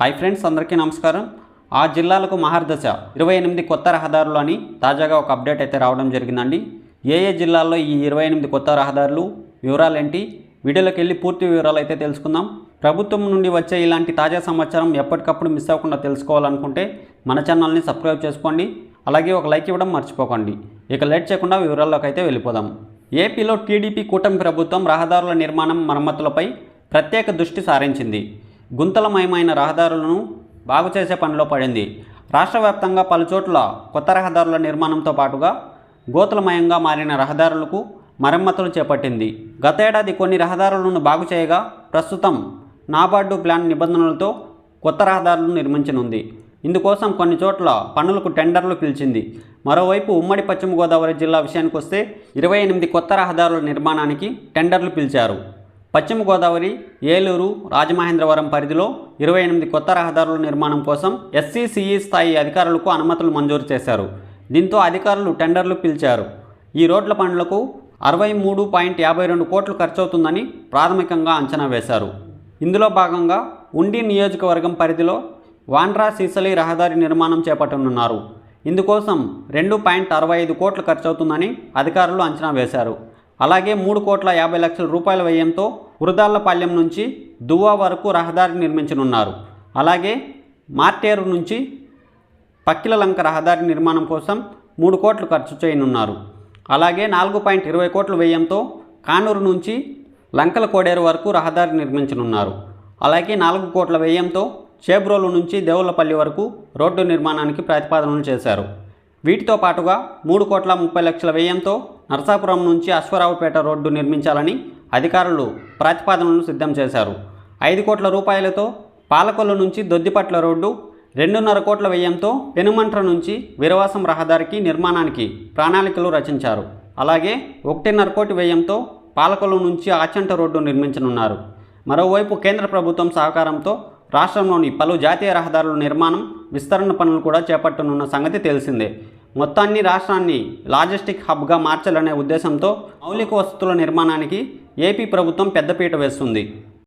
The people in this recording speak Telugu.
హాయ్ ఫ్రెండ్స్ అందరికీ నమస్కారం. ఆ జిల్లాలకు మహర్దశ ఇరవై ఎనిమిది కొత్త రహదారులు అని తాజాగా ఒక అప్డేట్ అయితే రావడం జరిగిందండి. ఏ ఏ జిల్లాల్లో ఈ ఇరవై ఎనిమిది కొత్త రహదారులు వివరాలు ఏంటి? వీడియోలోకి వెళ్ళి పూర్తి వివరాలు అయితే తెలుసుకుందాం. ప్రభుత్వం నుండి వచ్చే ఇలాంటి తాజా సమాచారం ఎప్పటికప్పుడు మిస్ అవ్వకుండా తెలుసుకోవాలనుకుంటే మన ఛానల్ని సబ్స్క్రైబ్ చేసుకోండి. అలాగే ఒక లైక్ ఇవ్వడం మర్చిపోకండి. ఇక లేట్ చేయకుండా వివరాల్లోకి అయితే వెళ్ళిపోదాం. ఏపీలో టీడీపీ కూటమి ప్రభుత్వం రహదారుల నిర్మాణం మరమ్మతులపై ప్రత్యేక దృష్టి సారించింది. గుంతలమయమైన రహదారులను బాగు చేసే పనిలో పడింది. రాష్ట్ర వ్యాప్తంగా పలుచోట్ల కొత్త రహదారుల నిర్మాణంతో పాటుగా గోతులమయంగా మారిన రహదారులకు మరమ్మతులు చేపట్టింది. గతేడాది కొన్ని రహదారులను బాగు చేయగా ప్రస్తుతం నాబార్డు ప్లాన్ నిబంధనలతో కొత్త రహదారులను నిర్మించనుంది. ఇందుకోసం కొన్ని చోట్ల పనులకు టెండర్లు పిలిచింది. మరోవైపు ఉమ్మడి పశ్చిమ గోదావరి జిల్లా విషయానికి వస్తే ఇరవై ఎనిమిది కొత్త రహదారుల నిర్మాణానికి టెండర్లు పిలిచారు. పశ్చిమ గోదావరి ఏలూరు రాజమహేంద్రవరం పరిధిలో ఇరవై ఎనిమిది కొత్త రహదారుల నిర్మాణం కోసం ఎస్సీసీఈ స్థాయి అధికారులకు అనుమతులు మంజూరు చేశారు. దీంతో అధికారులు టెండర్లు పిలిచారు. ఈ రోడ్ల పనులకు అరవై మూడు పాయింట్ యాభై రెండు కోట్లు ఖర్చవుతుందని ప్రాథమికంగా అంచనా వేశారు. ఇందులో భాగంగా ఉండి నియోజకవర్గం పరిధిలో వాండ్రా సీసలి రహదారి నిర్మాణం చేపట్టనున్నారు. ఇందుకోసం రెండు పాయింట్ అరవై ఐదు కోట్లు ఖర్చవుతుందని అధికారులు అంచనా వేశారు. అలాగే మూడు కోట్ల యాభై లక్షల రూపాయల వ్యయంతో ఉరదాళ్ళపాలెం నుంచి దువ్వా వరకు రహదారి నిర్మించనున్నారు. అలాగే మార్టేరు నుంచి పక్కిలలంక రహదారి నిర్మాణం కోసం మూడు కోట్లు ఖర్చు చేయనున్నారు. అలాగే నాలుగు పాయింట్ ఇరవై కోట్ల వ్యయంతో కానూరు నుంచి లంకల కోడేరు వరకు రహదారి నిర్మించనున్నారు. అలాగే నాలుగు కోట్ల వ్యయంతో చేబ్రోలు నుంచి దేవులపల్లి వరకు రోడ్డు నిర్మాణానికి ప్రతిపాదనలు చేశారు. వీటితో పాటుగా మూడు కోట్ల ముప్పై లక్షల వ్యయంతో నరసాపురం నుంచి అశ్వరావుపేట రోడ్డు నిర్మించాలని అధికారులు ప్రతిపాదనలు సిద్ధం చేశారు. ఐదు కోట్ల రూపాయలతో పాలకొల్లు నుంచి దొద్దిపట్ల రోడ్డు రెండున్నర కోట్ల వ్యయంతో పెనుమంట్ర నుంచి విరవాసం రహదారికి నిర్మాణానికి ప్రణాళికలు రచించారు. అలాగే ఒకటిన్నర కోటి వ్యయంతో పాలకొల్లు నుంచి ఆచంట రోడ్డు నిర్మించనున్నారు. మరోవైపు కేంద్ర ప్రభుత్వం సహకారంతో రాష్ట్రంలోని పలు జాతీయ రహదారుల నిర్మాణం విస్తరణ పనులు కూడా చేపట్టనున్న సంగతి తెలిసిందే. మొత్తాన్ని రాష్ట్రాన్ని లాజిస్టిక్ హబ్గా మార్చాలనే ఉద్దేశంతో మౌలిక వసతుల నిర్మాణానికి ఏపీ ప్రభుత్వం పెద్దపీట వేస్తుంది.